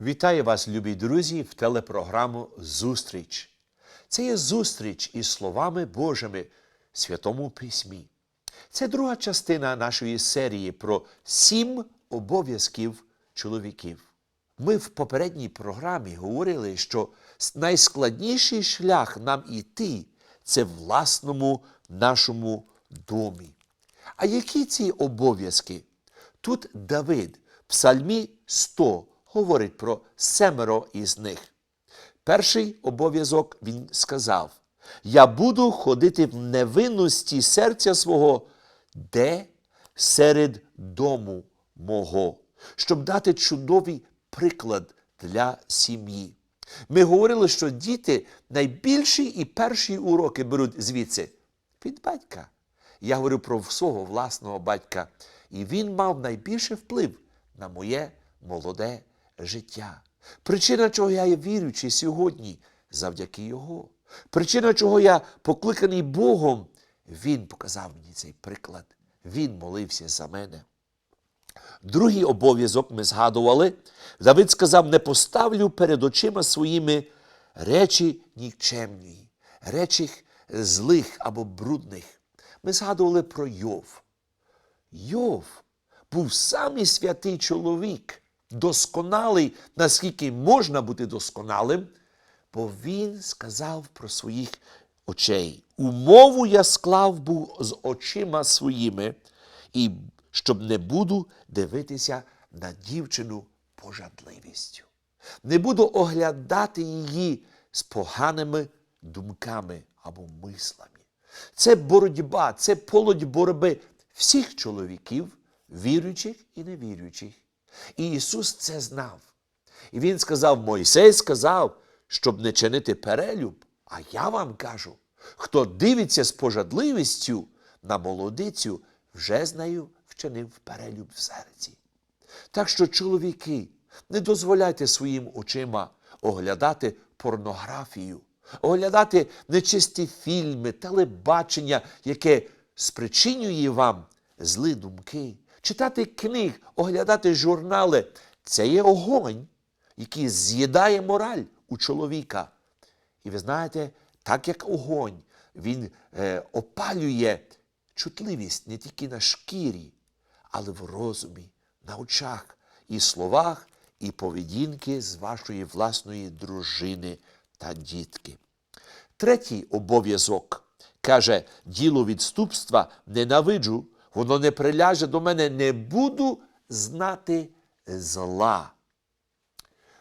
Вітаю вас, любі друзі, в телепрограму Зустріч. Це є зустріч із словами Божими в Святому Письмі. Це друга частина нашої серії про сім обов'язків чоловіків. Ми в попередній програмі говорили, що найскладніший шлях нам іти це власному нашому домі. А які ці обов'язки? Тут Давид в Псальмі 100 говорить про семеро із них. Перший обов'язок він сказав: Я буду ходити в невинності серця свого, де серед дому мого, щоб дати чудовий приклад для сім'ї. Ми говорили, що діти найбільші і перші уроки беруть звідси від батька. Я говорю про свого власного батька, і він мав найбільший вплив на моє молоде життя. Причина, чого я є віруючий сьогодні, завдяки його. Причина, чого я покликаний Богом, він показав мені цей приклад. Він молився за мене. Другий обов'язок ми згадували. Давид сказав: не поставлю перед очима своїми речі нікчемні, речі злих або брудних. Ми згадували про Йов. Йов був самий святий чоловік, досконалий, наскільки можна бути досконалим, бо він сказав про своїх очей. Умову я склав був з очима своїми, і щоб не буду дивитися на дівчину пожадливістю. Не оглядати оглядати її з поганими думками або мислами. Це боротьба, це полоть боротьби всіх чоловіків, віруючих і невіруючих. І Ісус це знав. І Він сказав, Мойсей сказав, щоб не чинити перелюб. А я вам кажу, хто дивиться з пожадливістю на молодицю, вже з нею вчинив перелюб в серці. Так що, чоловіки, не дозволяйте своїм очима оглядати порнографію, оглядати нечисті фільми, телебачення, яке спричинює вам злі думки, читати книг, оглядати журнали. Це є огонь, який з'їдає мораль у чоловіка. І ви знаєте, так як огонь, він е, опалює чутливість не тільки на шкірі, але в розумі, на очах, і словах, і поведінки з вашої власної дружини та дітки. Третій обов'язок каже, діло відступства ненавиджу, воно не приляже до мене, не буду знати зла.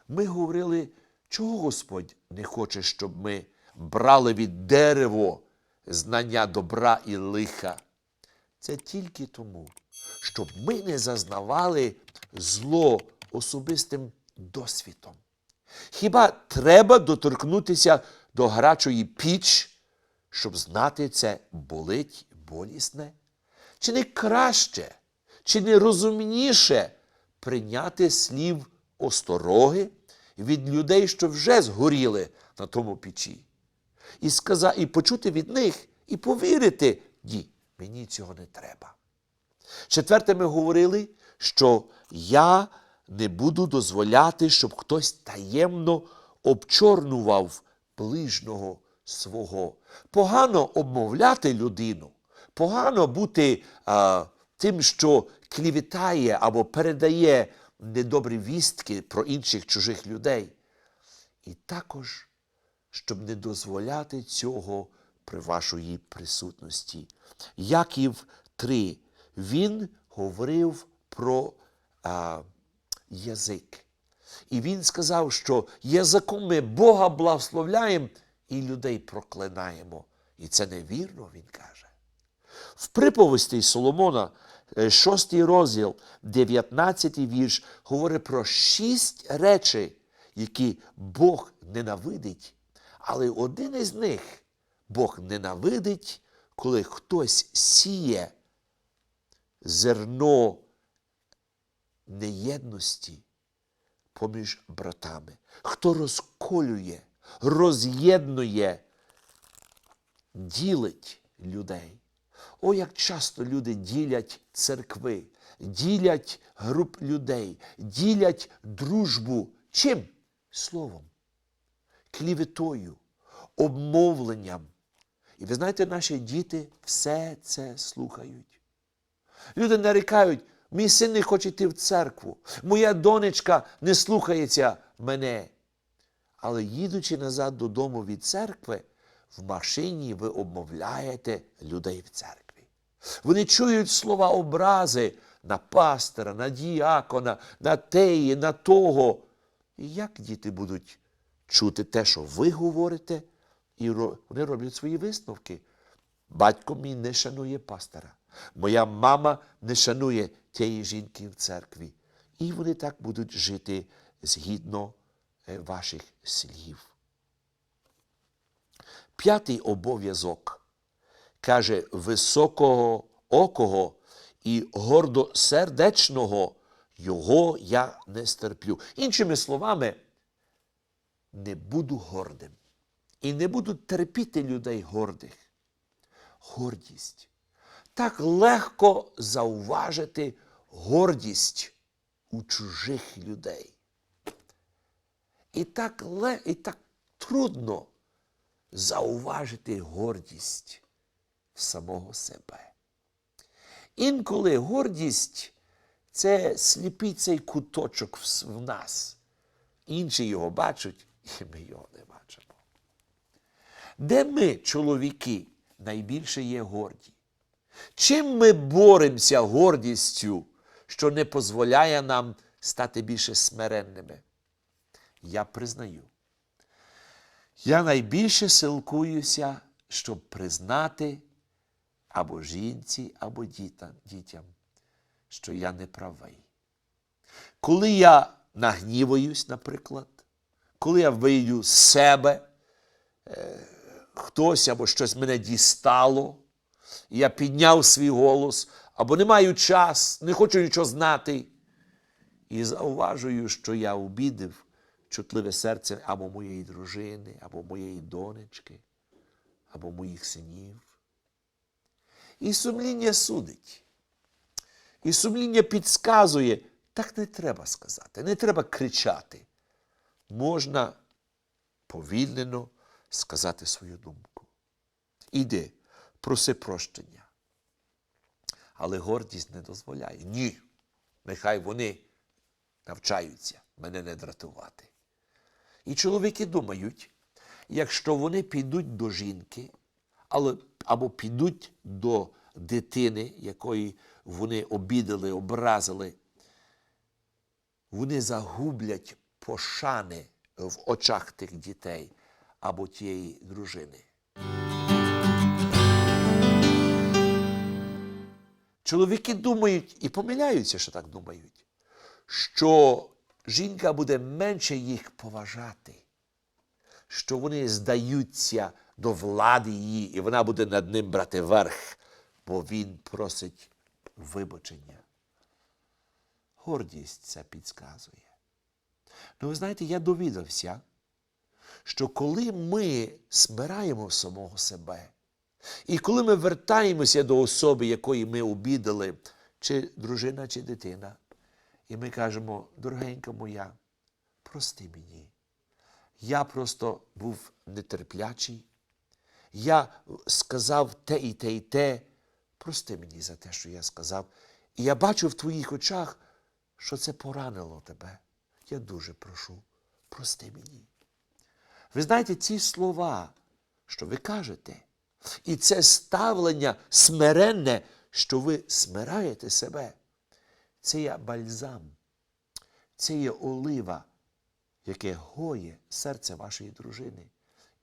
Ми говорили, чого Господь не хоче, щоб ми брали від дерево знання добра і лиха. Це тільки тому, щоб ми не зазнавали зло особистим досвідом. Хіба треба доторкнутися до гарячої піч, щоб знати це болить болісне? Чи не краще, чи не розумніше прийняти слів остороги від людей, що вже згоріли на тому печі? І сказа, і почути від них, і повірити, ні, мені цього не треба. Четверте, ми говорили, що я не буду дозволяти, щоб хтось таємно обчорнував ближнього свого. Погано обмовляти людину, погано бути а, тим, що клівітає або передає недобрі вістки про інших чужих людей. І також, щоб не дозволяти цього при вашої присутності. Яків 3. Він говорив про а, язик. І він сказав, що язиком ми Бога благословляємо і людей проклинаємо. І це невірно, він каже. В приповісті Соломона, 6 розділ, 19 вірш, говорить про шість речей, які Бог ненавидить. Але один із них Бог ненавидить, коли хтось сіє зерно неєдності поміж братами, хто розколює, роз'єднує, ділить людей. О, як часто люди ділять церкви, ділять груп людей, ділять дружбу Чим? Словом, кліветою, обмовленням. І ви знаєте, наші діти все це слухають. Люди нарікають, мій син не хоче йти в церкву, моя донечка не слухається мене. Але їдучи назад додому від церкви, в машині ви обмовляєте людей в церкві. Вони чують слова образи на пастора, на діакона, на теї, на того. І як діти будуть чути те, що ви говорите, і вони роблять свої висновки. Батько мій не шанує пастора. Моя мама не шанує тієї жінки в церкві. І вони так будуть жити згідно е, ваших слів. П'ятий обов'язок каже високого окого і гордосердечного його я не стерплю. Іншими словами, не буду гордим. І не буду терпіти людей гордих. Гордість. Так легко зауважити гордість у чужих людей. І так, і так трудно зауважити гордість самого себе. Інколи гордість це сліпий цей куточок в нас. Інші його бачать, і ми його не бачимо. Де ми, чоловіки, найбільше є горді? Чим ми боремося гордістю, що не дозволяє нам стати більше смиренними? Я признаю. Я найбільше силкуюся, щоб признати або жінці, або дітям, що я не правий. Коли я нагніваюсь, наприклад, коли я вийду з себе, е, хтось або щось мене дістало, я підняв свій голос, або не маю час, не хочу нічого знати, і зауважую, що я обідав чутливе серце або моєї дружини, або моєї донечки, або моїх синів. І сумління судить. І сумління підсказує, так не треба сказати, не треба кричати. Можна повільнено сказати свою думку. Іди, проси прощення. Але гордість не дозволяє. Ні. Нехай вони навчаються мене не дратувати. І чоловіки думають, якщо вони підуть до жінки, але, або підуть до дитини, якої вони обідали, образили, вони загублять пошани в очах тих дітей або тієї дружини. Чоловіки думають і помиляються, що так думають, що жінка буде менше їх поважати, що вони здаються до влади її, і вона буде над ним брати верх, бо він просить вибачення. Гордість це підказує. Ну, ви знаєте, я довідався, що коли ми смираємо самого себе, і коли ми вертаємося до особи, якої ми обідали, чи дружина, чи дитина, і ми кажемо, дорогенька моя, прости мені. Я просто був нетерплячий. Я сказав те і те і те. Прости мені за те, що я сказав. І я бачу в твоїх очах, що це поранило тебе. Я дуже прошу, прости мені. Ви знаєте, ці слова, що ви кажете, і це ставлення смиренне, що ви смираєте себе, це є бальзам, це є олива, яке гоє серце вашої дружини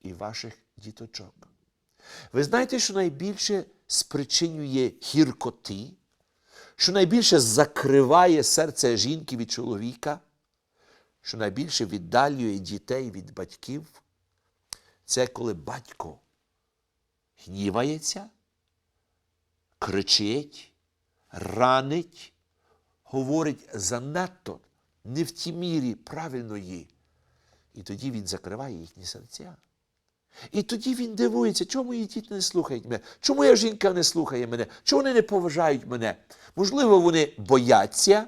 і ваших діточок. Ви знаєте, що найбільше спричинює гіркоти, що найбільше закриває серце жінки від чоловіка, що найбільше віддалює дітей від батьків, це коли батько гнівається, кричить, ранить, говорить занадто не в тій мірі правильної. І тоді він закриває їхні серця. І тоді він дивується, чому мої діти не слухають мене, чому моя жінка не слухає мене, чому вони не поважають мене. Можливо, вони бояться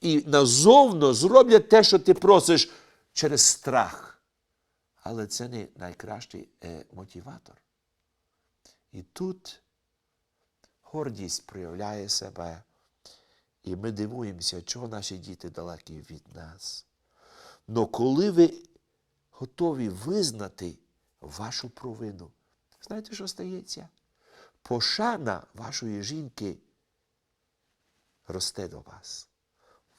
і назовно зроблять те, що ти просиш, через страх. Але це не найкращий е, мотиватор. І тут гордість проявляє себе, і ми дивуємося, чого наші діти далекі від нас. Но коли ви готові визнати вашу провину, знаєте, що стається? Пошана вашої жінки росте до вас.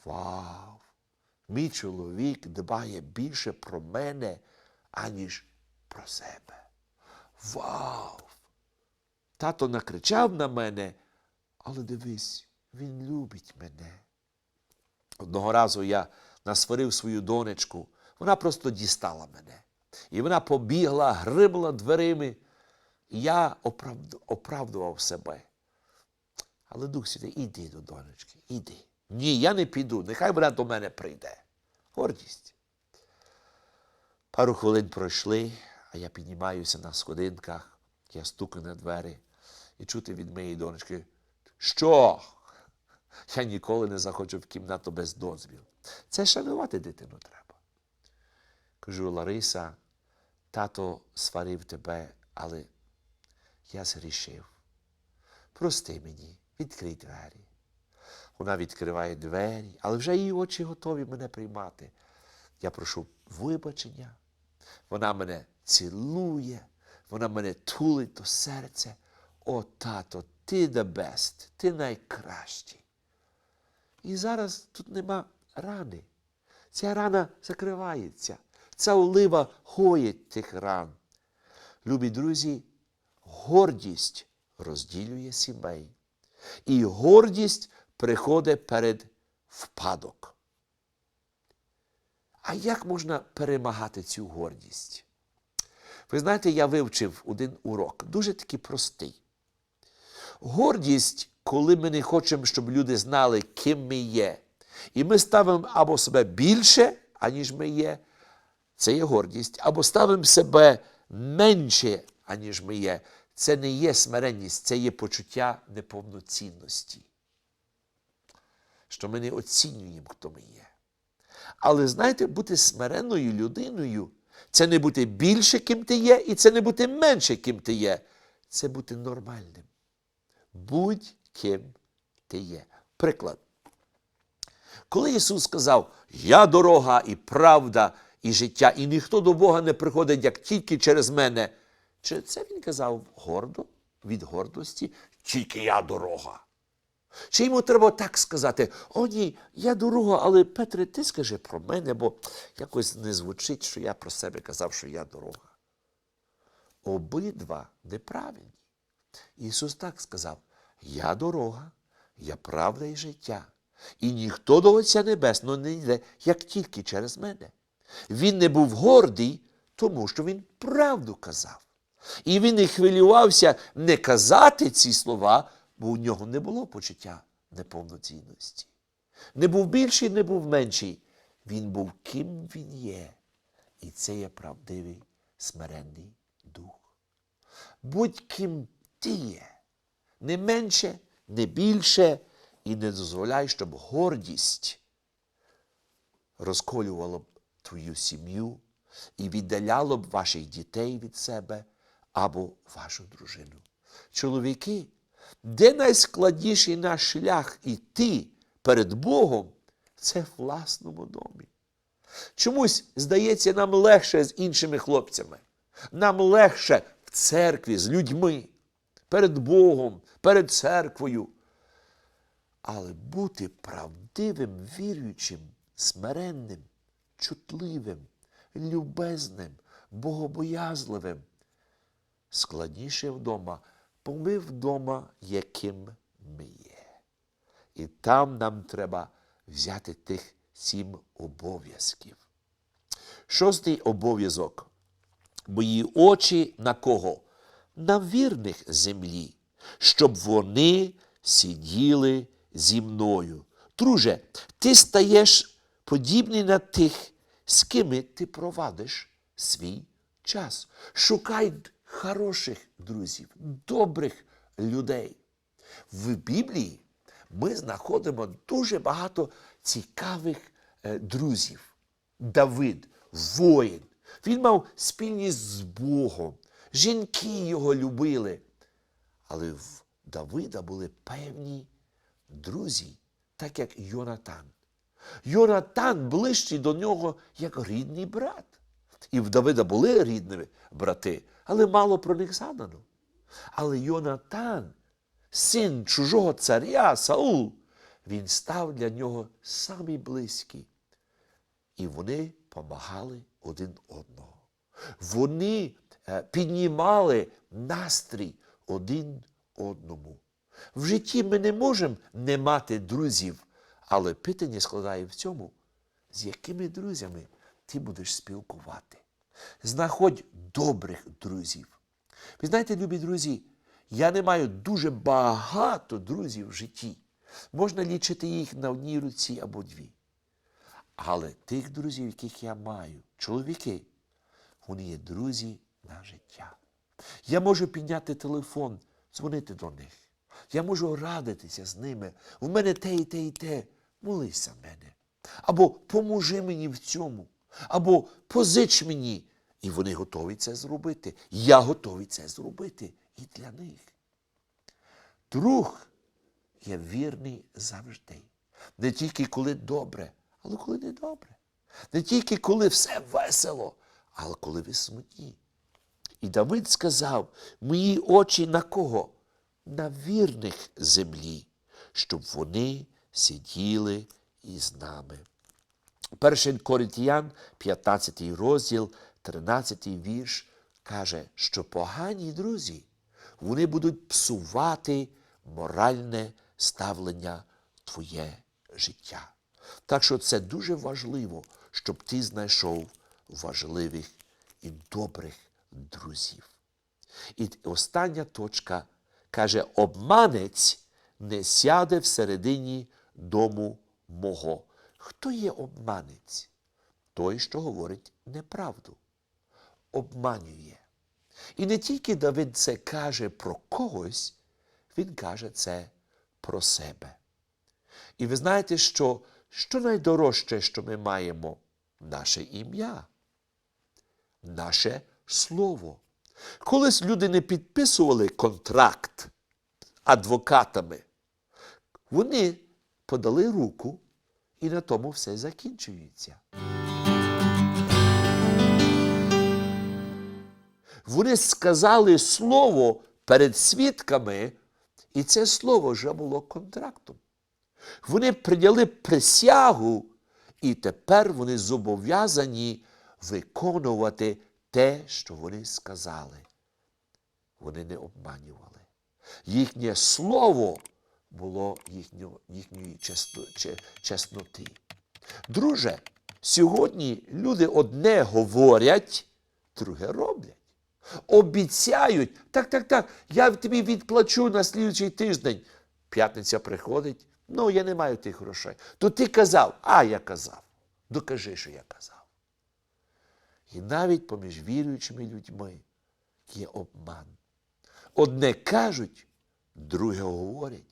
Вау! Мій чоловік дбає більше про мене, аніж про себе. Вау! Тато накричав на мене, але дивись, він любить мене. Одного разу я насварив свою донечку, вона просто дістала мене. І вона побігла, грибла дверими. І я оправдував себе. Але Дух Святий, іди до донечки, іди. Ні, я не піду, нехай вона до мене прийде. Гордість. Пару хвилин пройшли, а я піднімаюся на сходинках, я стукаю на двері і чути від моєї донечки, що? Я ніколи не захочу в кімнату без дозвілу. Це шанувати дитину треба. Кажу, Лариса, тато сварив тебе, але я згрішив. Прости мені, відкрий двері. Вона відкриває двері, але вже її очі готові мене приймати. Я прошу вибачення. Вона мене цілує, вона мене тулить до серця. О, тато, ти the best, ти найкращий. І зараз тут нема рани. Ця рана закривається. Ця олива гоїть тих ран. Любі друзі, гордість розділює сімей. І гордість приходить перед впадок. А як можна перемагати цю гордість? Ви знаєте, я вивчив один урок, дуже такий простий. Гордість, коли ми не хочемо, щоб люди знали, ким ми є. І ми ставимо або себе більше, аніж ми є, це є гордість, або ставимо себе менше, аніж ми є. Це не є смиренність, це є почуття неповноцінності. Що ми не оцінюємо, хто ми є. Але знаєте, бути смиренною людиною це не бути більше, ким ти є, і це не бути менше, ким ти є. Це бути нормальним. Будь ким ти є. Приклад. Коли Ісус сказав, Я дорога і правда, і життя, і ніхто до Бога не приходить, як тільки через мене. Чи це він казав гордо, від гордості, тільки я дорога? Чи йому треба так сказати, о ні, я дорога, але Петре, ти скажи про мене, бо якось не звучить, що я про себе казав, що я дорога. Обидва неправильні. Ісус так сказав: Я дорога, я правда і життя. І ніхто до Отця Небесного не йде, як тільки через мене. Він не був гордий, тому що він правду казав. І він не хвилювався не казати ці слова, бо у нього не було почуття неповноцінності. Не був більший, не був менший. Він був ким він є. І це є правдивий смиренний дух. Будь ким ти є, не менше, не більше, і не дозволяй, щоб гордість розколювала твою сім'ю і віддаляло б ваших дітей від себе або вашу дружину. Чоловіки, де найскладніший наш шлях іти перед Богом, це в власному домі. Чомусь, здається, нам легше з іншими хлопцями. Нам легше в церкві з людьми, перед Богом, перед церквою. Але бути правдивим, віруючим, смиренним, чутливим, любезним, богобоязливим складніше вдома, бо ми вдома, яким ми є. І там нам треба взяти тих сім обов'язків. Шостий обов'язок. Мої очі на кого? На вірних землі, щоб вони сиділи зі мною. Друже, ти стаєш подібний на тих, з кими ти провадиш свій час. Шукай хороших друзів, добрих людей. В Біблії ми знаходимо дуже багато цікавих е, друзів. Давид воїн. Він мав спільність з Богом. Жінки його любили. Але в Давида були певні друзі, так як Йонатан. Йонатан ближчий до нього як рідний брат. І в Давида були рідні брати, але мало про них згадано. Але Йонатан, син чужого царя Саул, він став для нього самий близький. І вони помагали один одного. Вони е, піднімали настрій один одному. В житті ми не можемо не мати друзів, але питання складає в цьому, з якими друзями ти будеш спілкувати. Знаходь добрих друзів. Ви знаєте, любі друзі, я не маю дуже багато друзів в житті. Можна лічити їх на одній руці або дві. Але тих друзів, яких я маю, чоловіки, вони є друзі на життя. Я можу підняти телефон, дзвонити до них. Я можу радитися з ними. У мене те і те і те. Молись за мене. Або поможи мені в цьому, або позич мені. І вони готові це зробити. Я готовий це зробити і для них. Друг є вірний завжди. Не тільки коли добре, але коли не добре. Не тільки коли все весело, але коли ви смутні. І Давид сказав: мої очі на кого? На вірних землі, щоб вони сиділи із нами. Перший Коринтіян, 15 розділ, 13 вірш, каже, що погані друзі, вони будуть псувати моральне ставлення твоє життя. Так що це дуже важливо, щоб ти знайшов важливих і добрих друзів. І остання точка каже: обманець не сяде всередині дому мого. Хто є обманець? Той, що говорить неправду, обманює. І не тільки Давид це каже про когось, він каже це про себе. І ви знаєте, що, що найдорожче, що ми маємо? Наше ім'я, наше слово. Колись люди не підписували контракт адвокатами, вони подали руку, і на тому все закінчується. Вони сказали слово перед свідками, і це слово вже було контрактом. Вони прийняли присягу, і тепер вони зобов'язані виконувати те, що вони сказали. Вони не обманювали. Їхнє слово було їхньо, їхньої чесно, че- чесноти. Друже, сьогодні люди одне говорять, друге роблять. Обіцяють, так, так, так, я тобі відплачу на слідчий тиждень. П'ятниця приходить, ну я не маю тих грошей. То ти казав, а я казав. Докажи, що я казав. І навіть поміж віруючими людьми є обман. Одне кажуть, друге говорять.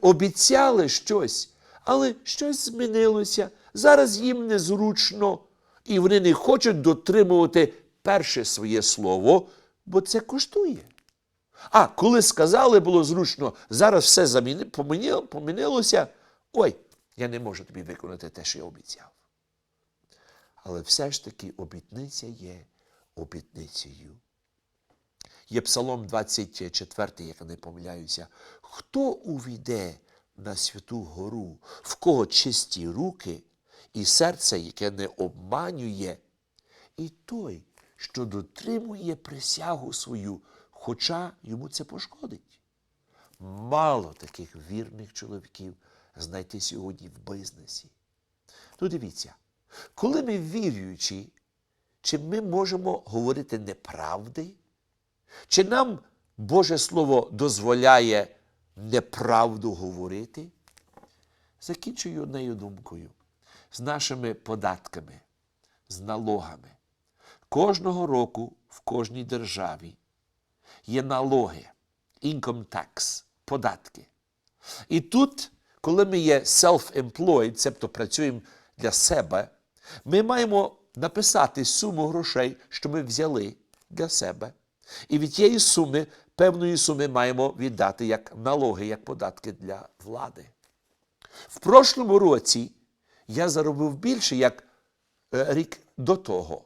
Обіцяли щось, але щось змінилося. Зараз їм незручно, і вони не хочуть дотримувати перше своє слово, бо це коштує. А коли сказали, було зручно, зараз все помінилося. Ой, я не можу тобі виконати те, що я обіцяв. Але все ж таки обітниця є обітницею. Є Псалом 24, як я не помиляюся. Хто увійде на святу гору, в кого чисті руки і серце, яке не обманює, і той, що дотримує присягу свою, хоча йому це пошкодить. Мало таких вірних чоловіків знайти сьогодні в бізнесі. Ну, дивіться, коли ми віруючі, чи ми можемо говорити неправди? Чи нам Боже Слово дозволяє неправду говорити? Закінчую однією думкою. З нашими податками, з налогами. Кожного року в кожній державі є налоги, income tax, податки. І тут, коли ми є self-employed, тобто працюємо для себе, ми маємо написати суму грошей, що ми взяли для себе. І від тієї суми, певної суми маємо віддати як налоги, як податки для влади. В прошлому році я заробив більше, як е, рік до того.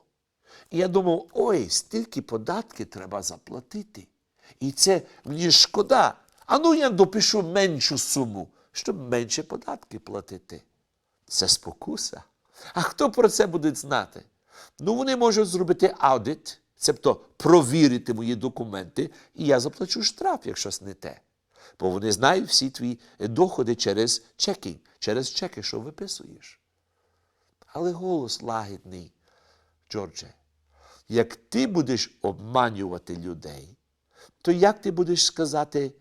І я думав, ой, стільки податки треба заплатити. І це мені шкода. А ну я допишу меншу суму, щоб менше податки платити. Це спокуса. А хто про це буде знати? Ну, вони можуть зробити аудит, тобто провірити мої документи, і я заплачу штраф, якщо не те. Бо вони знають всі твої доходи через чекінг, через чеки, що виписуєш. Але голос лагідний, Джордже, як ти будеш обманювати людей, то як ти будеш сказати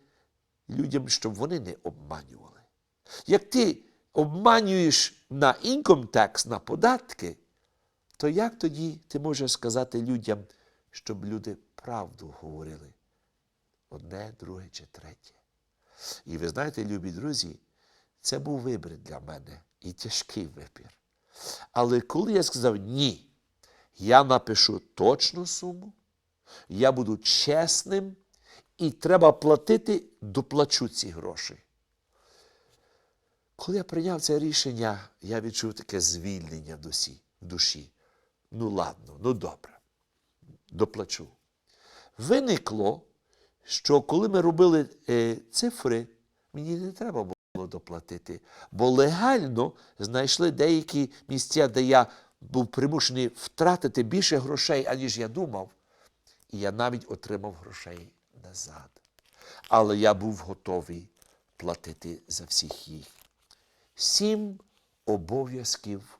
людям, щоб вони не обманювали? Як ти обманюєш на income tax, на податки, то як тоді ти можеш сказати людям, щоб люди правду говорили? Одне, друге чи третє. І ви знаєте, любі друзі, це був вибір для мене і тяжкий вибір. Але коли я сказав ні, я напишу точну суму, я буду чесним, і треба платити, доплачу ці гроші. Коли я прийняв це рішення, я відчув таке звільнення в душі. Ну, ладно, ну добре, доплачу. Виникло, що коли ми робили е, цифри, мені не треба було доплатити, бо легально знайшли деякі місця, де я був примушений втратити більше грошей, аніж я думав. І я навіть отримав грошей назад. Але я був готовий платити за всіх їх. Сім обов'язків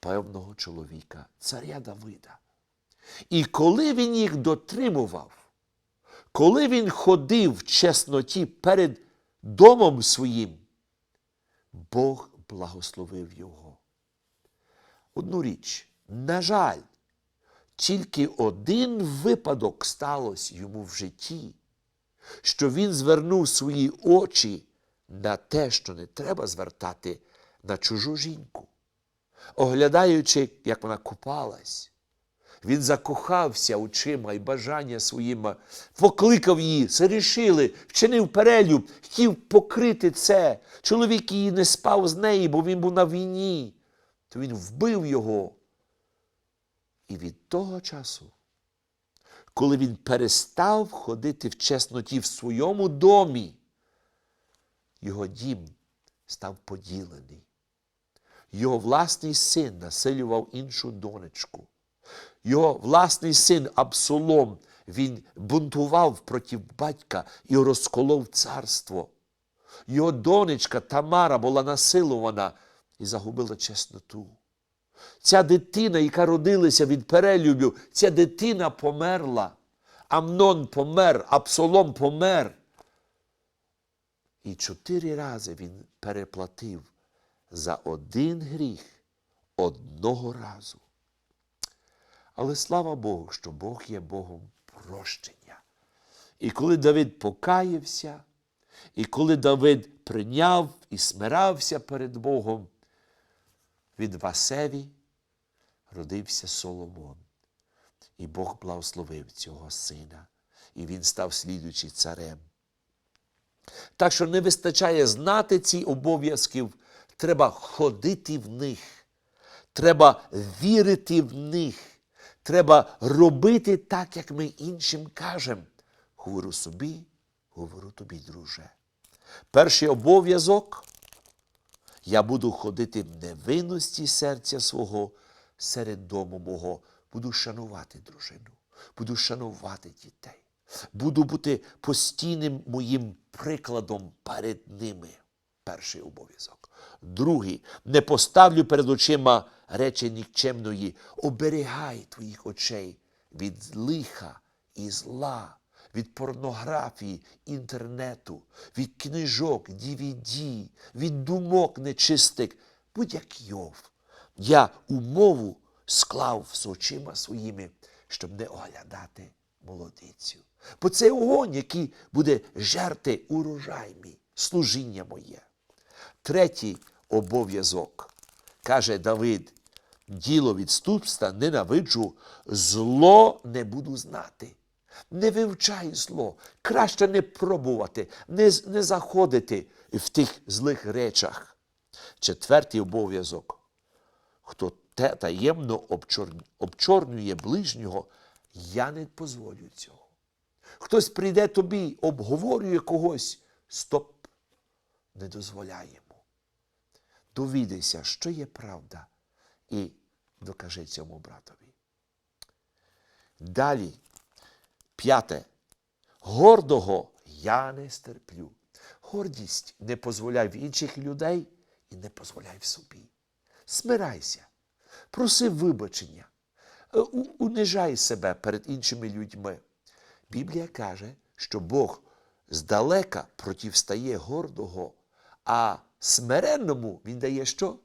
певного чоловіка, царя Давида. І коли він їх дотримував, коли він ходив в чесноті перед домом своїм, Бог благословив його. Одну річ, на жаль, тільки один випадок сталося йому в житті, що він звернув свої очі на те, що не треба звертати на чужу жінку. Оглядаючи, як вона купалась, він закохався очима і бажання своїм, покликав її, рішили, вчинив перелюб, хотів покрити це. Чоловік її не спав з нею, бо він був на війні. То він вбив його. І від того часу, коли він перестав ходити в чесноті в своєму домі, його дім став поділений. Його власний син насилював іншу донечку. Його власний син Абсолом, він бунтував проти батька і розколов царство. Його донечка Тамара була насилувана і загубила чесноту. Ця дитина, яка родилася від перелюбів, ця дитина померла. Амнон помер, Абсолом помер. І чотири рази він переплатив за один гріх одного разу. Але слава Богу, що Бог є Богом прощення. І коли Давид покаявся, і коли Давид прийняв і смирався перед Богом, від Васеві родився Соломон. І Бог благословив цього сина, і він став слідуючий царем. Так що не вистачає знати ці обов'язків, треба ходити в них, треба вірити в них, треба робити так, як ми іншим кажемо. Говорю собі, говорю тобі, друже. Перший обов'язок я буду ходити в невинності серця свого серед дому мого. Буду шанувати дружину, буду шанувати дітей, буду бути постійним моїм прикладом перед ними. Перший обов'язок. Другий, не поставлю перед очима речі нікчемної, оберігай твоїх очей від лиха і зла, від порнографії, інтернету, від книжок, DVD, від думок нечистих. Будь як Йов. Я умову склав з очима своїми, щоб не оглядати молодицю. Бо це огонь, який буде жерти урожай мій, служіння моє. Третій обов'язок, каже Давид, діло відступства ненавиджу, зло не буду знати. Не вивчай зло, краще не пробувати, не, не заходити в тих злих речах. Четвертий обов'язок. Хто те таємно обчор- обчорнює ближнього, я не дозволю цього. Хтось прийде тобі, обговорює когось, стоп, не дозволяємо. Довідайся, що є правда, і докажи цьому братові. Далі, п'яте. Гордого я не стерплю. Гордість не дозволяй в інших людей і не дозволяй в собі. Смирайся, проси вибачення, е, унижай себе перед іншими людьми. Біблія каже, що Бог здалека противстає гордого, а смиренному Він дає що?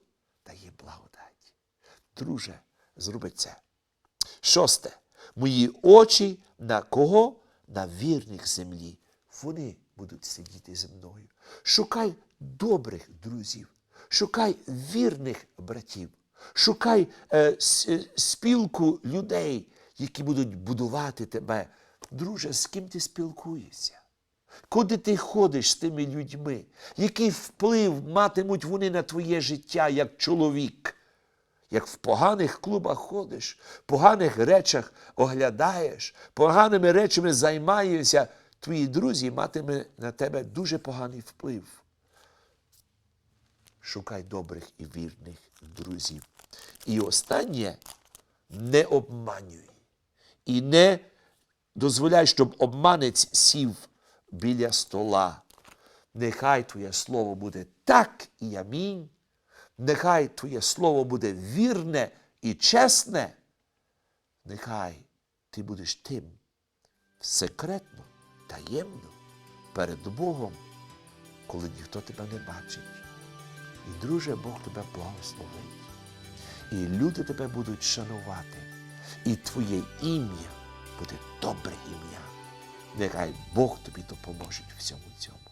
Дає благодать. Друже, зроби це. Шосте. Мої очі на кого? На вірних землі. Вони будуть сидіти зі мною. Шукай добрих друзів, шукай вірних братів, шукай е, е, спілку людей, які будуть будувати тебе. Друже, з ким ти спілкуєшся? Куди ти ходиш з тими людьми? Який вплив матимуть вони на твоє життя як чоловік? Як в поганих клубах ходиш, поганих речах оглядаєш, поганими речами займаєшся, твої друзі матиме на тебе дуже поганий вплив. Шукай добрих і вірних друзів. І останнє не обманюй. І не дозволяй, щоб обманець сів біля стола. Нехай Твоє слово буде так і амінь. Нехай Твоє слово буде вірне і чесне. Нехай ти будеш тим секретно, таємно перед Богом, коли ніхто тебе не бачить. І, друже, Бог тебе благословить. І люди тебе будуть шанувати. І твоє ім'я буде добре ім'я нехай Бог тобі допоможе всьому цьому.